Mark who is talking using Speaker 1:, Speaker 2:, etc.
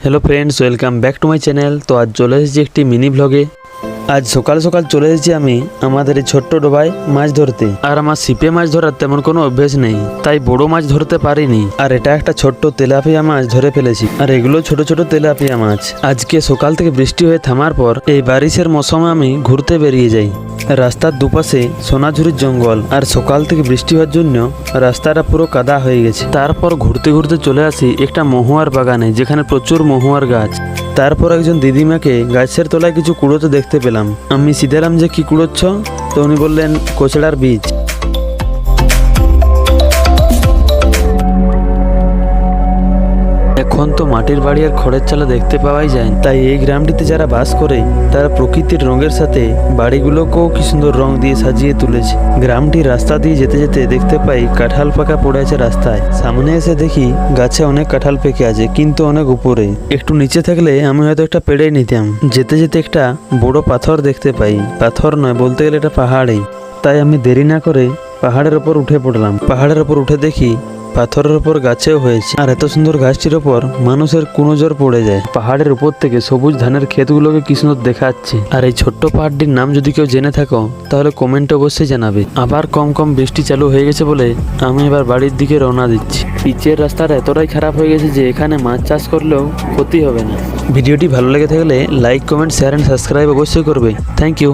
Speaker 1: hello friends welcome back to my channel তো আজ চলে এসেছি একটি মিনি ভ্লগে আজ সকাল সকাল চলে এসেছি আমি আমাদের এই ছোট্ট ডোবায় মাছ ধরতে। আর আমার সিপে মাছ ধরার তেমন কোনো অভ্যেস নেই, তাই বড় মাছ ধরতে পারিনি। আর এটা একটা ছোট্ট তেলাপিয়া মাছ ধরে ফেলেছি। আর এগুলো ছোট ছোট তেলাপিয়া মাছ। আজকে সকাল থেকে বৃষ্টি হয়ে থামার পর এই বারিশের মৌসুমে আমি ঘুরতে বেরিয়ে যাই। রাস্তার দুপাশে সোনাঝুরির জঙ্গল। আর সকাল থেকে বৃষ্টি হওয়ার জন্য রাস্তাটা পুরো কাদা হয়ে গেছে। তারপর ঘুরতে ঘুরতে চলে আসি একটা মহুয়ার বাগানে, যেখানে প্রচুর মহুয়ার গাছ। তারপর একজন দিদিমাকে গাছের তলায় কিছু কুড়োতে দেখতে পেলাম। আমি সিধারাম যে, কি কুড়োচ্ছ? তো উনি বললেন, কোচড়ার বীজ। এখন তো মাটির বাড়ি আর খড়ের চালা দেখতে পাওয়াই যায় তাই এই গ্রামটিতে যারা বাস করে, তারা প্রকৃতির রঙের সাথে বাড়িগুলোকেও কি সুন্দর রং দিয়ে সাজিয়ে তুলেছে। গ্রামটির রাস্তা দিয়ে যেতে যেতে দেখতে পাই কাঁঠাল পাকা পড়ে আছে রাস্তায়। সামনে এসে দেখি গাছে অনেক কাঁঠাল পেকে আছে, কিন্তু অনেক উপরে। একটু নিচে থাকলে আমি হয়তো একটা পেড়ে নিতাম। যেতে যেতে একটা বড় পাথর দেখতে পাই। পাথর নয়, বলতে গেলে এটা পাহাড়েই। তাই আমি দেরি না করে পাহাড়ের ওপর উঠে পড়লাম। পাহাড়ের ওপর উঠে দেখি পাথরের উপর গাছেও হয়েছে। আর এত সুন্দর গাছটির ওপর মানুষের কোনো জোর পড়ে যায়। পাহাড়ের উপর থেকে সবুজ ধানের ক্ষেতগুলোকে কি সুন্দর দেখাচ্ছে। আর এই ছোট্ট পাহাড়টির নাম যদি কেউ জেনে থাকো, তাহলে কমেন্টে অবশ্যই জানাবে। আবার কম কম বৃষ্টি চালু হয়ে গেছে বলে আমি এবার বাড়ির দিকে রওনা দিচ্ছি। পিচের রাস্তাটা এতটাই খারাপ হয়ে গেছে যে এখানে মাছ চাষ করলেও ক্ষতি হবে না। ভিডিওটি ভালো লেগে থাকলে like, comment share and subscribe অবশ্যই করবে। Thank you